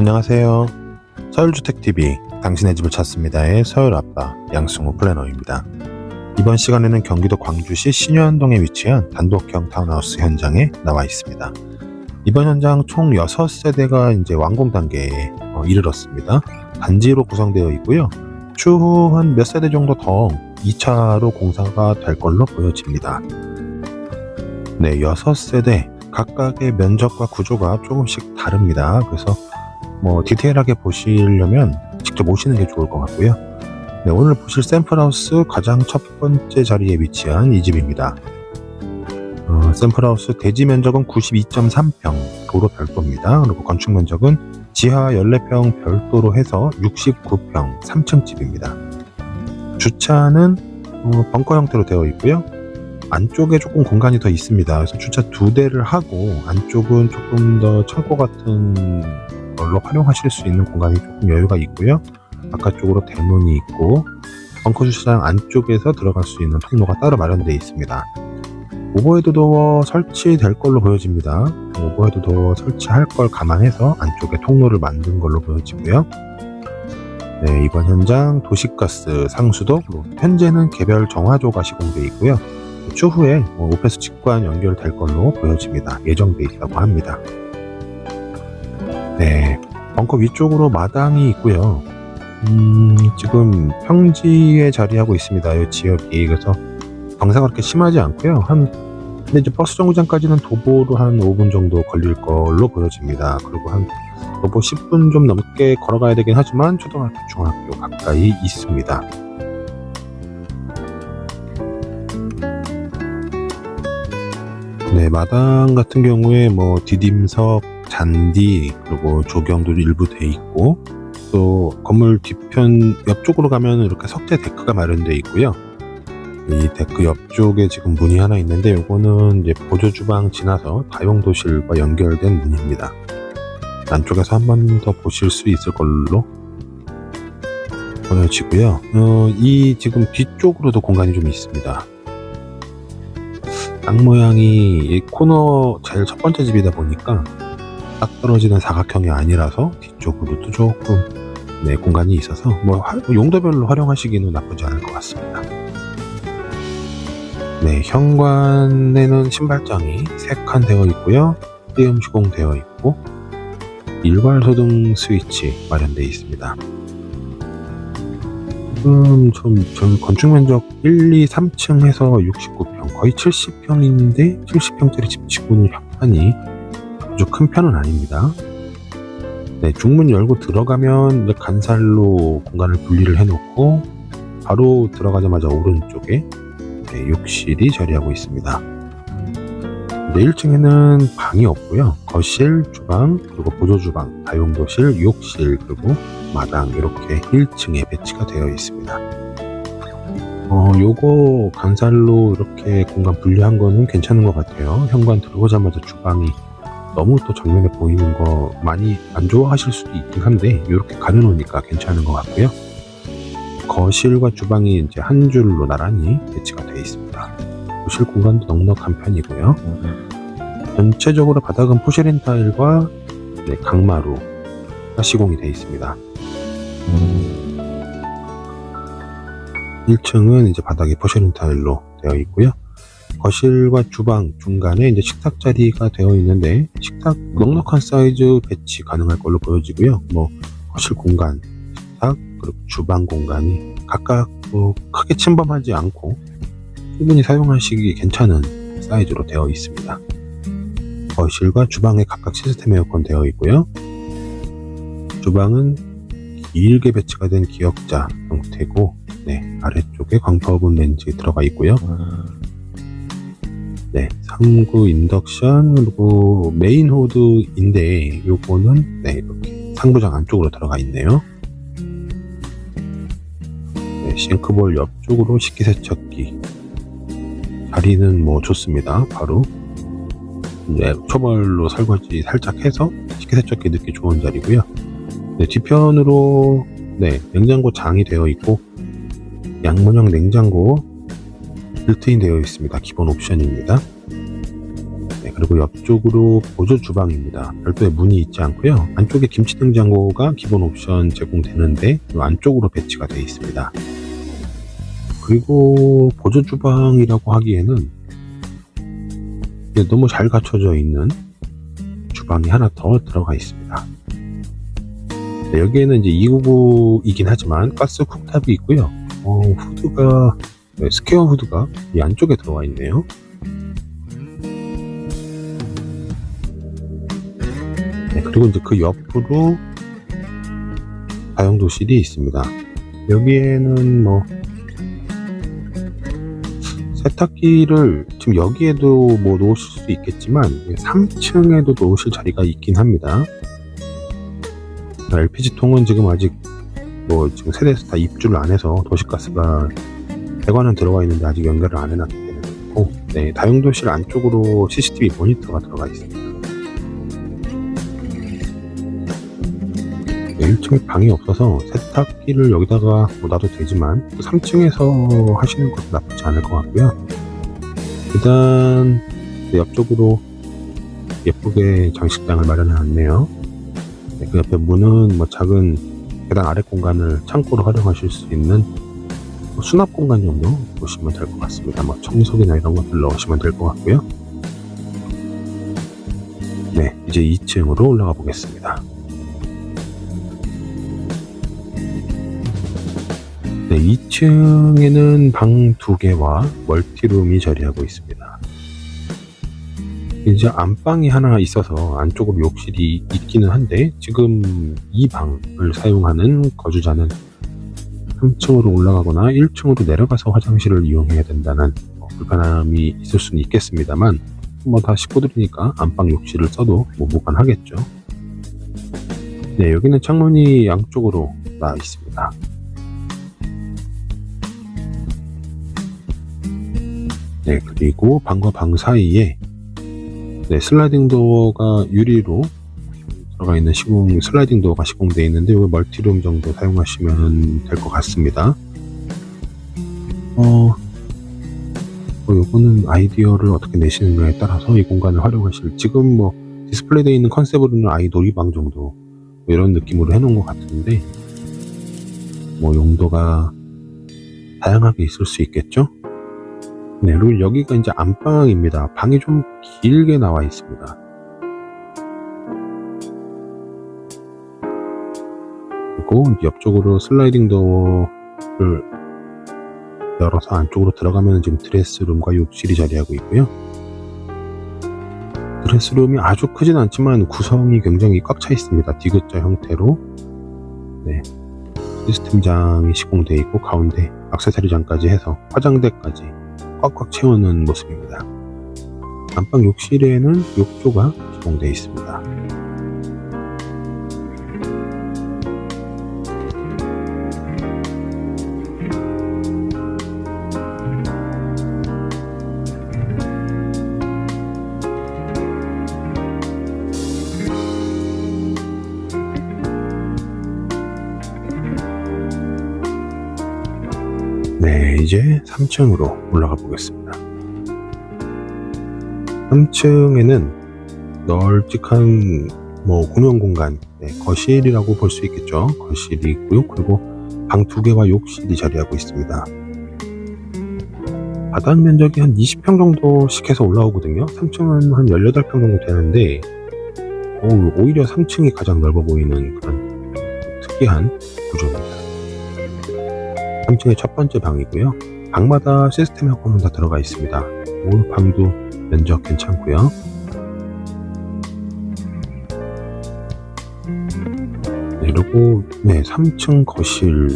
안녕하세요. 서울주택TV 당신의 집을 찾습니다의 서울 아빠 양승우 플래너입니다. 이번 시간에는 경기도 광주시 신현동에 위치한 단독형 타운하우스 현장에 나와 있습니다. 이번 현장 총 6세대가 이제 완공 단계에 어, 이르렀습니다. 단지로 구성되어 있고요. 추후 한 몇 세대 정도 더 2차로 공사가 될 걸로 보여집니다. 네, 6세대 각각의 면적과 구조가 조금씩 다릅니다. 그래서 뭐 디테일하게 보시려면 직접 오시는 게 좋을 것 같고요. 네, 오늘 보실 샘플하우스 가장 첫 번째 자리에 위치한 이 집입니다. 어, 샘플하우스 대지 면적은 92.3평 도로 별도입니다. 그리고 건축 면적은 지하 14평 별도로 해서 69평 3층 집입니다. 주차는 어, 벙커 형태로 되어 있고요. 안쪽에 조금 공간이 더 있습니다. 그래서 주차 두 대를 하고 안쪽은 조금 더 창고 같은 걸로 활용하실 수 있는 공간이 조금 여유가 있고요. 바깥쪽으로 대문이 있고 벙커 주차장 안쪽에서 들어갈 수 있는 통로가 따로 마련되어 있습니다. 오버헤드 도어 설치될 걸로 보여집니다. 오버헤드 도어 설치할 걸 감안해서 안쪽에 통로를 만든 걸로 보여지고요. 네, 이번 현장 도시가스 상수도 현재는 개별 정화조가 시공되어 있고요. 추후에 뭐 오페스 직관 연결될 걸로 보여집니다. 예정돼 있다고 합니다. 네, 벙커 위쪽으로 마당이 있고요. 음, 지금 평지에 자리하고 있습니다. 이 지역이 그래서 경사가 그렇게 심하지 않고요. 한 근데 이제 버스 정류장까지는 도보로 한 5분 정도 걸릴 걸로 보여집니다. 그리고 한 도보 10분 좀 넘게 걸어가야 되긴 하지만 초등학교, 중학교 가까이 있습니다. 네, 마당 같은 경우에 뭐 디딤석, 잔디, 그리고 조경도 일부 돼 있고 또 건물 뒤편 옆쪽으로 가면 이렇게 석재 데크가 마련되어 있고요. 이 데크 옆쪽에 지금 문이 하나 있는데 이거는 이제 보조 주방 지나서 다용도실과 연결된 문입니다. 안쪽에서 한 번 더 보실 수 있을 걸로 보여지고요. 어, 이 지금 뒤쪽으로도 공간이 좀 있습니다. 땅 모양이 이 코너 제일 첫 번째 집이다 보니까 딱 떨어지는 사각형이 아니라서 뒤쪽으로도 조금 네, 공간이 있어서 뭐 하- 용도별로 활용하시기는 나쁘지 않을 것 같습니다. 네, 현관에는 신발장이 3칸 되어 있고요. 띄움 시공되어 있고 일괄 소등 스위치 마련되어 있습니다. 지금 좀, 전 건축 면적 1, 2, 3층 해서 69평 거의 70평인데 70평짜리 집 치고는 현관이 아주 큰 편은 아닙니다. 네, 중문 열고 들어가면 간살로 공간을 분리를 해놓고 바로 들어가자마자 오른쪽에 네, 욕실이 자리하고 있습니다. 네, 1층에는 방이 없고요. 거실, 주방, 그리고 보조주방, 다용도실, 욕실, 그리고 마당 이렇게 1층에 배치가 되어 있습니다. 어, 요거 간살로 이렇게 공간 분리한 거는 괜찮은 것 같아요. 현관 들어오자마자 주방이 너무 또 정면에 보이는 거 많이 안 좋아하실 수도 있긴 한데 이렇게 가려놓으니까 괜찮은 것 같고요. 거실과 주방이 이제 한 줄로 나란히 배치가 되어 있습니다. 거실 공간도 넉넉한 편이고요. 전체적으로 바닥은 포쉐린 타일과 네, 강마루가 시공이 되어 있습니다. 1층은 이제 바닥이 포쉐린 타일로 되어 있고요. 거실과 주방 중간에 이제 식탁 자리가 되어 있는데 식탁 넉넉한 사이즈 배치 가능할 걸로 보여지고요. 뭐 거실 공간, 식탁 그리고 주방 공간이 각각 뭐 크게 침범하지 않고 충분히 사용하시기 괜찮은 사이즈로 되어 있습니다. 거실과 주방에 각각 시스템 에어컨 되어 있고요. 주방은 길게 배치가 된 기역자 형태고 네, 아래쪽에 광파오븐 렌즈 들어가 있고요. 네, 3구 인덕션 그리고 메인 호드인데 요거는 네, 이렇게 상부장 안쪽으로 들어가 있네요. 네, 싱크볼 옆쪽으로 식기세척기 자리는 뭐 좋습니다. 바로 네, 초벌로 설거지 살짝 해서 식기세척기 넣기 좋은 자리고요. 네, 뒤편으로 네, 냉장고 장이 되어 있고 양문형 냉장고 빌트인 되어 있습니다. 기본 옵션입니다. 네, 네, 그리고 옆쪽으로 보조 주방입니다. 별도의 문이 있지 않고요. 안쪽에 김치 냉장고가 기본 옵션 제공되는데 이 안쪽으로 배치가 되어 있습니다. 그리고 보조 주방이라고 하기에는 너무 잘 갖춰져 있는 주방이 하나 더 들어가 있습니다. 네, 여기에는 이제 299이긴 하지만 가스 쿡탑이 있고요. 어, 후드가 네, 스퀘어 후드가 이 안쪽에 들어가 있네요. 네, 그리고 이제 그 옆으로 다용도실이 있습니다. 여기에는 뭐 세탁기를 지금 여기에도 뭐 놓으실 수 있겠지만 3층에도 놓으실 자리가 있긴 합니다. LPG 통은 지금 아직 뭐 지금 세대에서 다 입주를 안 해서 도시가스가 배관은 들어가 있는데 아직 연결을 안 해놨기 때문에 네, 다용도실 안쪽으로 CCTV 모니터가 들어가 있습니다. 네, 1층에 방이 없어서 세탁기를 여기다가 뭐 놔도 되지만 3층에서 하시는 것도 나쁘지 않을 것 같고요. 일단 네, 옆쪽으로 예쁘게 장식장을 마련해 놨네요. 네, 그 옆에 문은 뭐 작은 계단 아래 공간을 창고로 활용하실 수 있는 뭐 수납 공간 정도 보시면 될 것 같습니다. 뭐 청소기나 이런 것들 넣으시면 될 것 같고요. 네, 이제 2층으로 올라가 보겠습니다. 네, 2층에는 방두 개와 멀티룸이 자리하고 있습니다. 이제 안방이 하나 있어서 안쪽으로 욕실이 있기는 한데 지금 이 방을 사용하는 거주자는 3층으로 올라가거나 1층으로 내려가서 화장실을 이용해야 된다는 뭐 불편함이 있을 수는 있겠습니다만 뭐 다 식구들이니까 안방 욕실을 써도 뭐 무관하겠죠. 네, 여기는 창문이 양쪽으로 나 있습니다. 네, 그리고 방과 방 사이에 네, 슬라이딩 도어가 유리로 들어가 있는 시공 슬라이딩 도어가 시공되어 있는데 여기 멀티룸 정도 사용하시면 될 것 같습니다. 어, 뭐 요거는 아이디어를 어떻게 내시느냐에 따라서 이 공간을 활용하실 지금 뭐 디스플레이 되어 있는 컨셉으로는 아이 놀이방 정도 뭐 이런 느낌으로 해놓은 것 같은데 뭐 용도가 다양하게 있을 수 있겠죠? 네, 그리고 여기가 이제 안방입니다. 방이 좀 길게 나와 있습니다. 그리고 옆쪽으로 슬라이딩 도어를 열어서 안쪽으로 들어가면 지금 드레스룸과 욕실이 자리하고 있고요. 드레스룸이 아주 크진 않지만 구성이 굉장히 꽉 차 있습니다. 디귿자 형태로 네, 시스템장이 시공되어 있고 가운데 액세서리장까지 해서 화장대까지 꽉꽉 채우는 모습입니다. 안방 욕실에는 욕조가 시공되어 있습니다. 3층으로 올라가 보겠습니다. 3층에는 널찍한 뭐 공용 공간, 네, 거실이라고 볼 수 있겠죠. 거실이 있고요. 그리고 방 두 개와 욕실이 자리하고 있습니다. 바닥 면적이 한 20평 정도씩 해서 올라오거든요. 3층은 한 18평 정도 되는데 오, 오히려 3층이 가장 넓어 보이는 그런 특이한 구조입니다. 3층의 첫 번째 방이고요. 방마다 시스템 효과는 다 들어가 있습니다. 올 방도 면적 괜찮고요. 네, 그리고 네, 3층 거실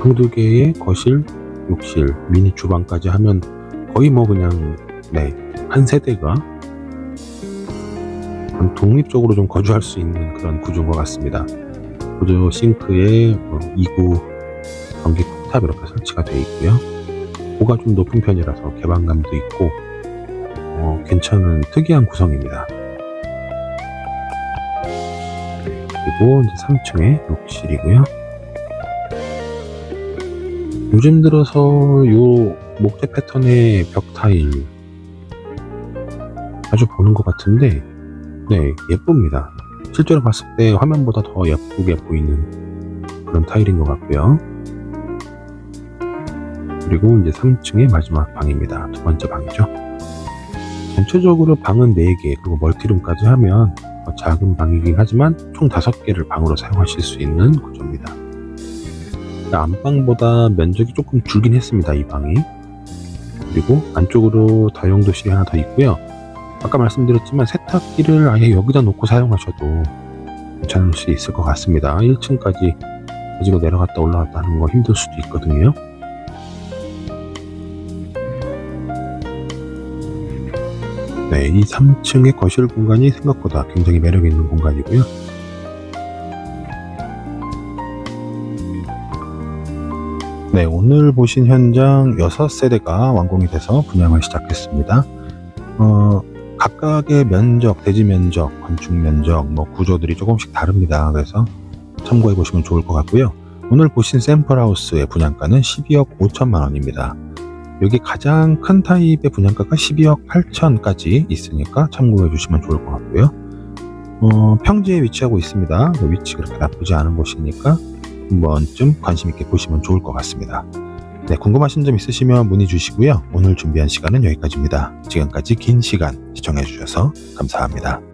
방두 개의 거실, 욕실, 미니 주방까지 하면 거의 뭐 그냥 네, 한 세대가 독립적으로 좀 거주할 수 있는 그런 구조인 것 같습니다. 보조 싱크에 뭐 2구 전기 쿡 탑 이렇게 설치가 되어 있고요. 고가 좀 높은 편이라서 개방감도 있고 어, 괜찮은 특이한 구성입니다. 그리고 이제 3층에 욕실이고요. 요즘 들어서 요 목재 패턴의 벽 타일 자주 보는 것 같은데 네 예쁩니다. 실제로 봤을 때 화면보다 더 예쁘게 보이는 그런 타일인 것 같고요. 그리고 이제 3층의 마지막 방입니다. 두 번째 방이죠. 전체적으로 방은 4개 그리고 멀티룸까지 하면 어, 작은 방이긴 하지만 총 5개를 방으로 사용하실 수 있는 구조입니다. 안방보다 면적이 조금 줄긴 했습니다. 이 방이. 그리고 안쪽으로 다용도실이 하나 더 있고요. 아까 말씀드렸지만 세탁기를 아예 여기다 놓고 사용하셔도 괜찮을 수 있을 것 같습니다. 1층까지 가지고 내려갔다 올라갔다 하는 거 힘들 수도 있거든요. 네, 이 3층의 거실 공간이 생각보다 굉장히 매력 있는 공간이고요. 네, 오늘 보신 현장 6세대가 완공이 돼서 분양을 시작했습니다. 어, 각각의 면적, 대지 면적, 건축 면적, 뭐 구조들이 조금씩 다릅니다. 그래서 참고해 보시면 좋을 것 같고요. 오늘 보신 샘플하우스의 분양가는 12억 5천만 원입니다. 여기 가장 큰 타입의 분양가가 12억 8천까지 있으니까 참고해 주시면 좋을 것 같고요. 어, 평지에 위치하고 있습니다. 그 위치 그렇게 나쁘지 않은 곳이니까 한 번쯤 관심 있게 보시면 좋을 것 같습니다. 네, 궁금하신 점 있으시면 문의 주시고요. 오늘 준비한 시간은 여기까지입니다. 지금까지 긴 시간 시청해 주셔서 감사합니다.